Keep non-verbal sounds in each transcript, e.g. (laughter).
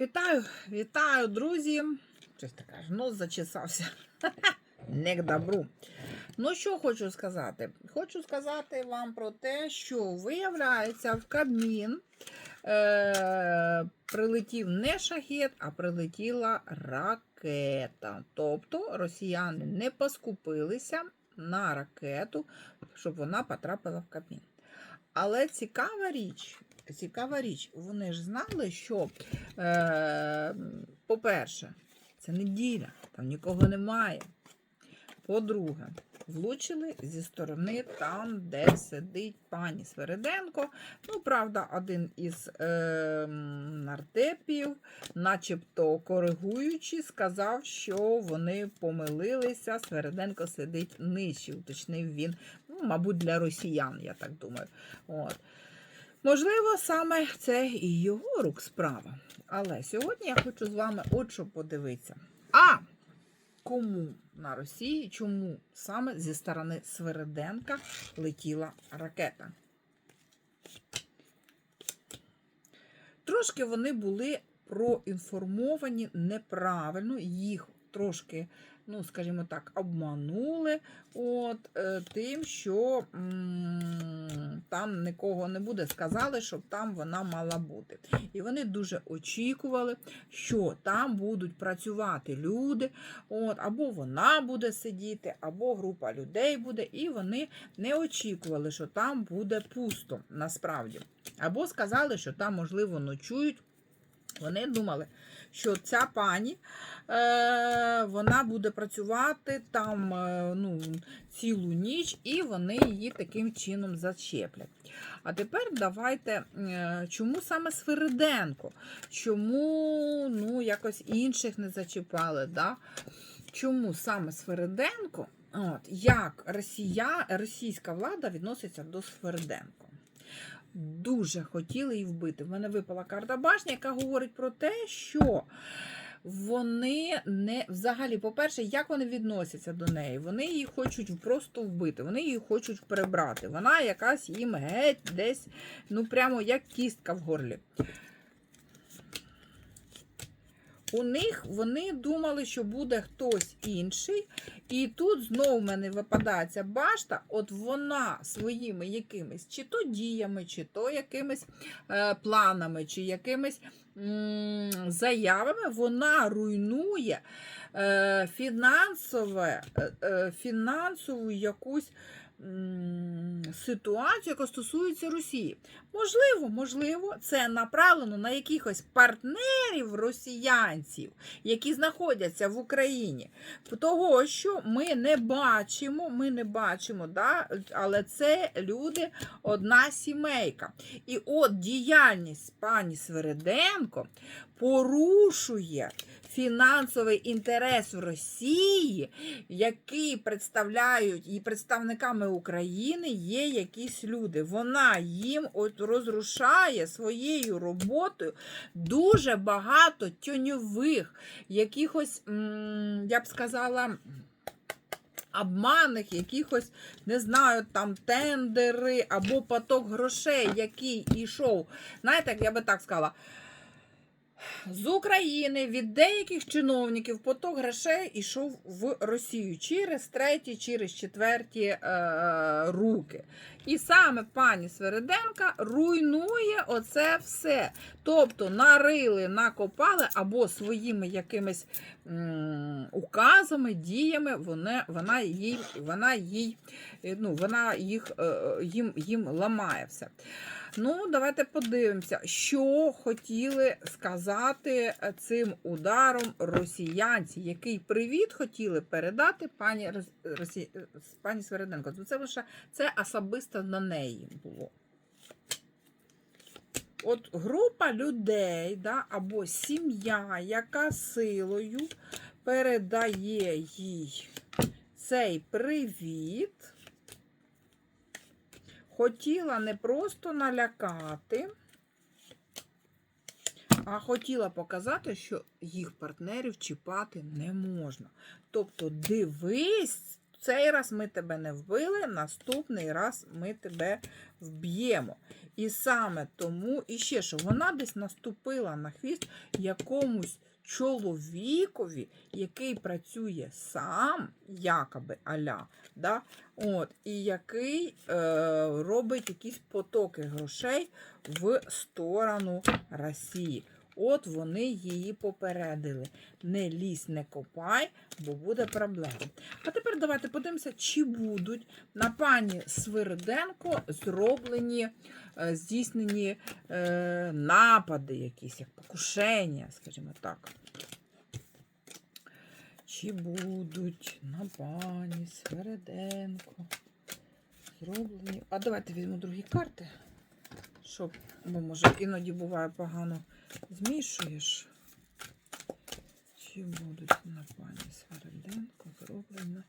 Вітаю, вітаю, друзі. Щось таке, аж нос зачесався. (laughs) Не к добру. Ну, що хочу сказати? Хочу сказати вам про те, що виявляється, в Кабмін е- прилетів не шахет, а прилетіла ракета. Тобто росіяни не поскупилися на ракету, щоб вона потрапила в Кабмін. Але цікава річ, цікава річ, вони ж знали, що, е, по-перше, це неділя, там нікого немає. По-друге, влучили зі сторони там, де сидить пані Свериденко. Ну, правда, один із е, нардепів, начебто коригуючи, сказав, що вони помилилися. Свериденко сидить нижче, уточнив він. Ну, мабуть, для росіян, я так думаю. От. Можливо, саме це і його рук справа. Але сьогодні я хочу з вами от що подивитися. А кому на Росії, чому саме зі сторони Свериденка летіла ракета? Трошки вони були проінформовані неправильно, їх трошки, ну, скажімо так, обманули от, е, тим, що м, там нікого не буде. Сказали, щоб там вона мала бути. І вони дуже очікували, що там будуть працювати люди, от, або вона буде сидіти, або група людей буде, і вони не очікували, що там буде пусто насправді. Або сказали, що там, можливо, ночують. Вони думали, що ця пані е, вона буде працювати там е, ну, цілу ніч, і вони її таким чином зачеплять. А тепер давайте, е, чому саме Свириденко? Чому ну, якось інших не зачіпали? Да? Чому саме Свириденко? От, як росія, російська влада відноситься до Свириденко? Дуже хотіли її вбити. В мене випала карта башня, яка говорить про те, що вони не взагалі, по-перше, як вони відносяться до неї? Вони її хочуть просто вбити, вони її хочуть прибрати. Вона якась їм геть десь, ну прямо як кістка в горлі. У них вони думали, що буде хтось інший. І тут знову в мене випадає ця башта, от вона своїми якимись чи то діями, чи то якимись е, планами, чи якимись м, заявами, вона руйнує е, фінансове, е, е, фінансову якусь ситуацію, яка стосується Росії. Можливо, можливо, це направлено на якихось партнерів росіянців, які знаходяться в Україні. Того, що ми не бачимо, ми не бачимо, да? але це люди, одна сімейка. І от діяльність пані Свериденко порушує фінансовий інтерес в Росії, який представляють і представниками України є якісь люди. Вона їм от розрушає своєю роботою дуже багато тюньових, якихось, я б сказала, обманних, якихось, не знаю, там тендери або поток грошей, який йшов. Знаєте, я би так сказала. З України від деяких чиновників поток грошей йшов в Росію через треті, через четверті е, руки. І саме пані Свериденка руйнує оце все. Тобто нарили, накопали або своїми якимись м, указами, діями вона, вона, їй, вона, їй, е, ну, вона їх, е, їм, їм ламає все. Ну, давайте подивимося, що хотіли сказати цим ударом росіянці, який привіт хотіли передати пані Рос- Росі... пані Свериденко. Ну, Це лише це особисто на неї було. От група людей, да, або сім'я, яка силою передає їй цей привіт хотіла не просто налякати, а хотіла показати, що їх партнерів чіпати не можна. Тобто, дивись, цей раз ми тебе не вбили, наступний раз ми тебе вб'ємо. І саме тому, і ще що, вона десь наступила на хвіст якомусь чоловікові, який працює сам, якоби аля, да? От, і який е, робить якісь потоки грошей в сторону Росії. От вони її попередили. Не лізь, не копай, бо буде проблема. А тепер давайте подивимося, чи будуть на пані Свириденко зроблені, е, здійснені е, напади, якісь, як покушення, скажімо так. Чи будуть на пані Свириденко зроблені. А давайте візьму другі карти, щоб, бо може іноді буває погано змішуєш. Чи будуть на пані Свириденко зроблені?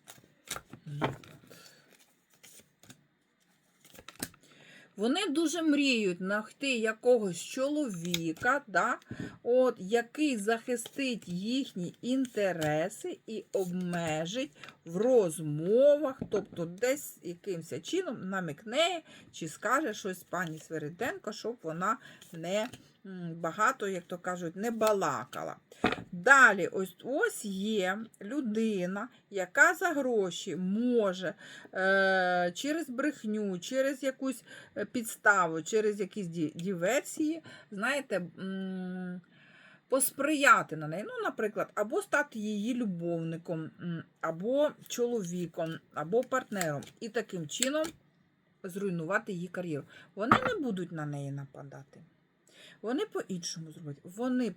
Вони дуже мріють знайти якогось чоловіка, да, от, який захистить їхні інтереси і обмежить в розмовах, тобто десь якимось чином намікне чи скаже щось пані Свириденко, щоб вона не багато, як то кажуть, не балакала. Далі, ось ось є людина, яка за гроші може е, через брехню, через якусь е, підставу, через якісь ді- диверсії, знаєте, посприяти на неї. Ну, наприклад, або стати її любовником, або чоловіком, або партнером. І таким чином зруйнувати її кар'єру. Вони не будуть на неї нападати. Вони по-іншому зроблять. Вони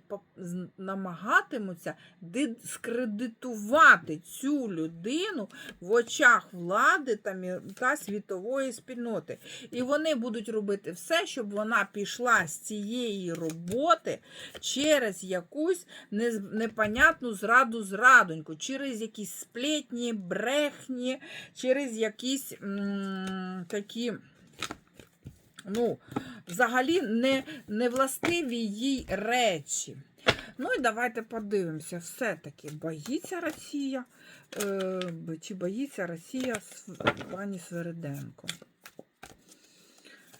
намагатимуться дискредитувати цю людину в очах влади та, світової спільноти. І вони будуть робити все, щоб вона пішла з цієї роботи через якусь непонятну зраду зрадоньку, через якісь сплетні, брехні, через якісь м, такі. Ну, взагалі не, не властиві їй речі. Ну і давайте подивимося, все-таки боїться Росія, е, чи боїться Росія пані Свериденко?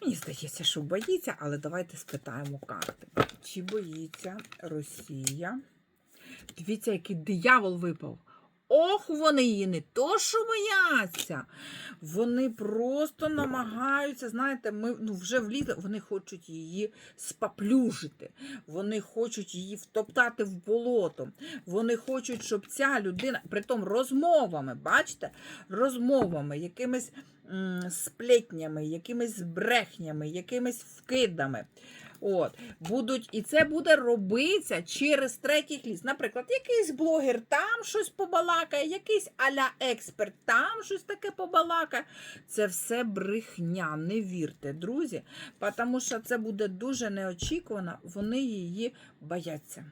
Мені здається, що боїться, але давайте спитаємо карти. Чи боїться Росія? Дивіться, який диявол випав. Ох, вони її не то, що бояться. Вони просто намагаються, знаєте, ми ну, вже влізли, вони хочуть її спаплюжити, вони хочуть її втоптати в болото. Вони хочуть, щоб ця людина, притом розмовами, бачите, розмовами, якимись м, сплетнями, якимись брехнями, якимись вкидами. От, будуть, і це буде робитися через третіх ліс. Наприклад, якийсь блогер там щось побалакає, якийсь аля експерт там щось таке побалакає. Це все брехня, не вірте, друзі, тому що це буде дуже неочікувано, вони її бояться.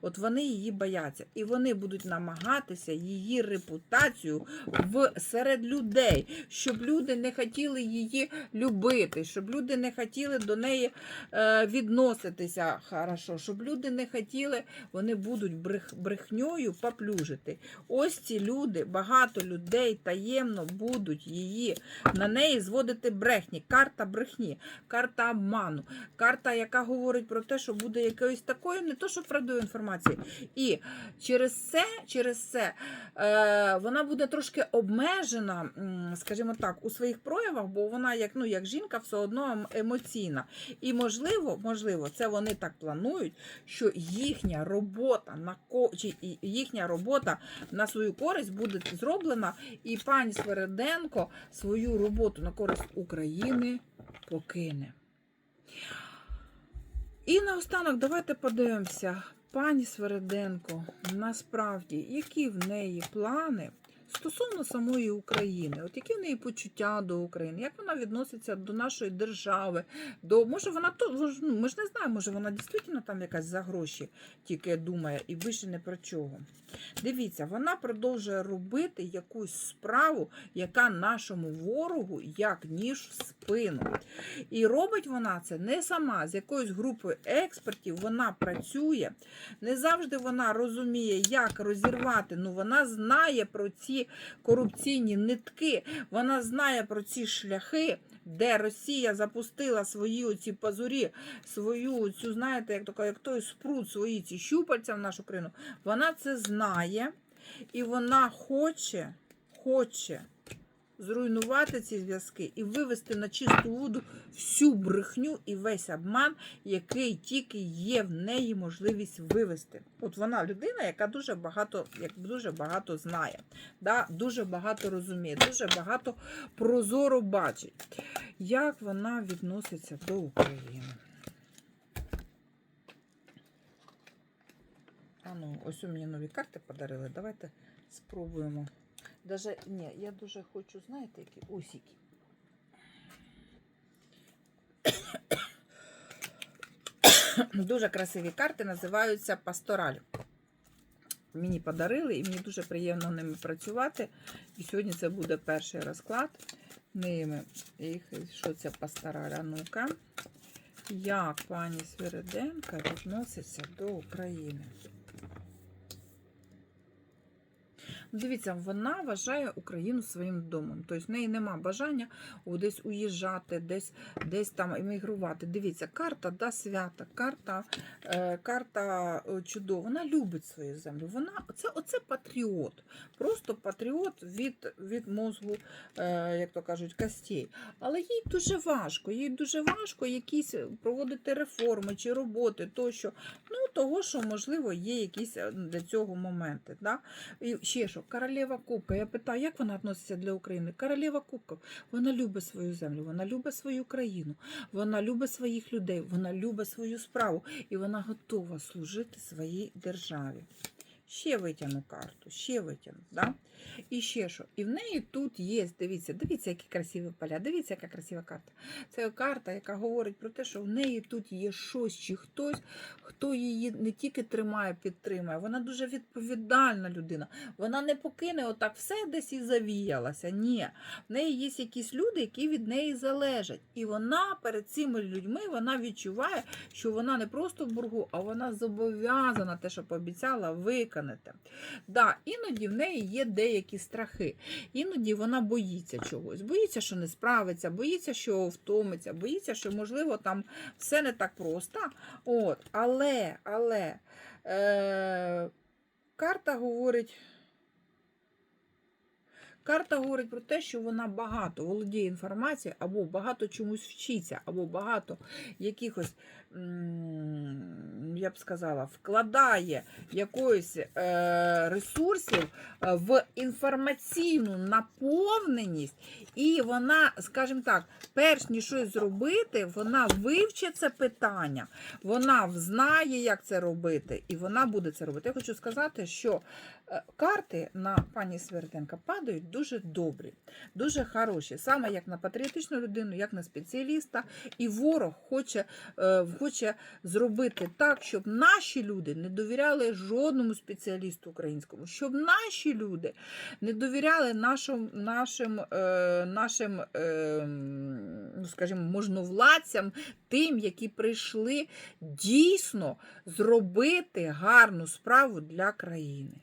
От вони її бояться, і вони будуть намагатися її репутацію в серед людей, щоб люди не хотіли її любити, щоб люди не хотіли до неї е, відноситися хорошо, щоб люди не хотіли, вони будуть брех, брехньою поплюжити. Ось ці люди, багато людей таємно будуть її на неї зводити брехні. Карта брехні, карта обману, карта, яка говорить про те, що буде якоюсь такою, не то, що правдою інформацією. І через це, через це е, вона буде трошки обмежена, скажімо так, у своїх проявах, бо вона, як, ну, як жінка, все одно ем- емоційна. І можливо, можливо, це вони так планують, що їхня робота на ко... чи їхня робота на свою користь буде зроблена, і пані Свериденко свою роботу на користь України покине. І наостанок давайте подивимося, пані Свериденко, насправді, які в неї плани стосовно самої України, от які в неї почуття до України, як вона відноситься до нашої держави, до може вона то ну, ми ж не знаємо, може вона дійсно там якась за гроші тільки думає і більше не про чого. Дивіться, вона продовжує робити якусь справу, яка нашому ворогу як ніж в спину. І робить вона це не сама, з якоюсь групою експертів вона працює. Не завжди вона розуміє, як розірвати. Ну вона знає про ці ці корупційні нитки. Вона знає про ці шляхи, де Росія запустила свої оці пазурі, свою цю, знаєте, як, то, як той спрут, свої ці щупальця в нашу країну. Вона це знає і вона хоче, хоче зруйнувати ці зв'язки і вивести на чисту воду всю брехню і весь обман, який тільки є в неї можливість вивести. От вона людина, яка дуже багато, як дуже багато знає, да? дуже багато розуміє, дуже багато прозоро бачить. Як вона відноситься до України? А ну, ось у мені нові карти подарили. Давайте спробуємо. Даже ні, я дуже хочу, знаєте, які ось. Дуже красиві карти називаються Пастораль. Мені подарили, і мені дуже приємно ними працювати. І сьогодні це буде перший розклад ними. Їх, що це пастораль? Ну-ка. Як пані Свириденка відноситься до України? Дивіться, вона вважає Україну своїм домом. Тобто в неї нема бажання десь уїжджати, десь десь там емігрувати. Дивіться, карта да, свята, карта, е, карта е, чудова. Вона любить свою землю. Вона це оце патріот. Просто патріот від, від мозгу, е, як то кажуть, костей. Але їй дуже важко. Їй дуже важко якісь проводити реформи чи роботи, тощо. Ну, того, що, можливо, є якісь е, для цього моменти. Да? І ще що, королева Кубка. Я питаю, як вона відноситься для України? Королева Кубка, вона любить свою землю, вона любить свою країну, вона любить своїх людей, вона любить свою справу і вона готова служити своїй державі. Ще витягну карту, ще витягну. Да? І ще що. І в неї тут є, дивіться, дивіться, які красиві поля, дивіться, яка красива карта. Це карта, яка говорить про те, що в неї тут є щось чи хтось, хто її не тільки тримає, підтримує, вона дуже відповідальна людина. Вона не покине отак все десь і завіялася. Ні. В неї є якісь люди, які від неї залежать. І вона перед цими людьми вона відчуває, що вона не просто в боргу, а вона зобов'язана те, що пообіцяла, виконати. Да, іноді в неї є деякі страхи. Іноді вона боїться чогось. Боїться, що не справиться, боїться, що втомиться, боїться, що, можливо, там все не так просто. От, Але, але е, карта говорить. Карта говорить про те, що вона багато володіє інформацією, або багато чомусь вчиться, або багато якихось, я б сказала, вкладає якоїсь е, ресурсів е, в інформаційну наповненість, і вона, скажімо так, перш ніж щось зробити, вона вивчить це питання, вона знає, як це робити, і вона буде це робити. Я хочу сказати, що е, карти на пані Сверденка падають дуже добрі, дуже хороші, саме як на патріотичну людину, як на спеціаліста. І ворог хоче, е, хоче зробити так, щоб наші люди не довіряли жодному спеціалісту українському, щоб наші люди не довіряли нашим, нашим, е, нашим е, ну, скажімо, можновладцям, тим, які прийшли дійсно зробити гарну справу для країни.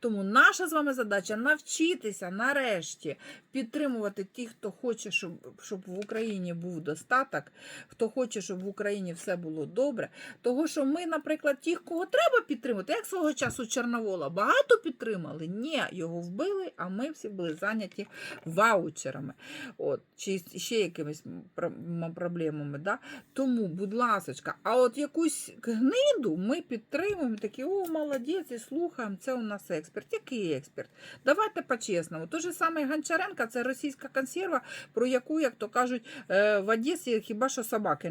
Тому наша з вами задача навчитися нарешті підтримувати тих, хто хоче, щоб, щоб в Україні був достаток, хто хоче, щоб в Україні все було добре. Того, що ми, наприклад, тих, кого треба підтримати, як свого часу Чорновола, багато підтримали. Ні, його вбили, а ми всі були зайняті ваучерами. От, чи ще якимись проблемами. Да? Тому, будь ласочка, а от якусь гниду ми підтримуємо, такі, о, молодець, і слухаємо, це у нас експерт. Який експерт? Давайте по-чесному. Той же самий Гончаренко це російська консерва, про яку, як то кажуть, е, в Одесі хіба що собаки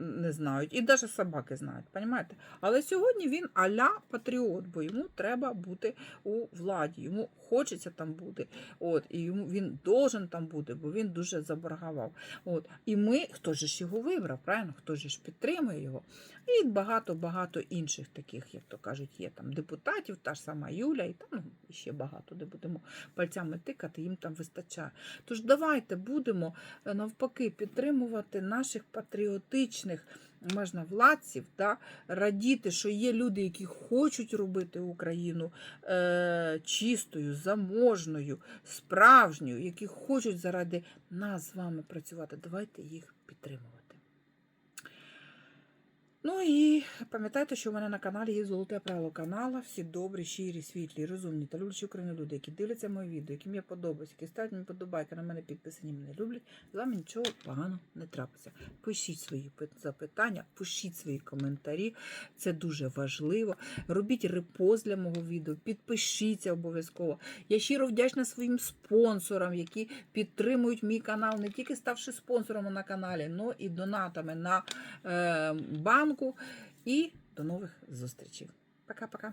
не, знають. І навіть собаки знають, розумієте? Але сьогодні він аля патріот, бо йому треба бути у владі. Йому хочеться там бути. От, і йому він должен там бути, бо він дуже заборгував. От. І ми, хто ж його вибрав, правильно? Хто ж підтримує його? І багато-багато інших таких, як то кажуть, є там депутатів, та ж сама Юля, і там ще багато, де будемо пальцями тикати, їм там вистачає. Тож давайте будемо е, навпаки підтримувати наших патріотичних можновладців, да, радіти, що є люди, які хочуть робити Україну е, чистою, заможною, справжньою, які хочуть заради нас з вами працювати. Давайте їх підтримувати. Ну і пам'ятайте, що у мене на каналі є золоте правило канала. Всі добрі, щирі, світлі, розумні та люблячі Україну люди, які дивляться мої відео, яким я подобаюсь, які ставлять мені подобайки, на мене підписані, мене люблять. З вами нічого поганого не трапиться. Пишіть свої запитання, пишіть свої коментарі. Це дуже важливо. Робіть репост для мого відео, підпишіться обов'язково. Я щиро вдячна своїм спонсорам, які підтримують мій канал, не тільки ставши спонсором на каналі, але і донатами на е, банку. І до нових зустрічей. Пока-пока.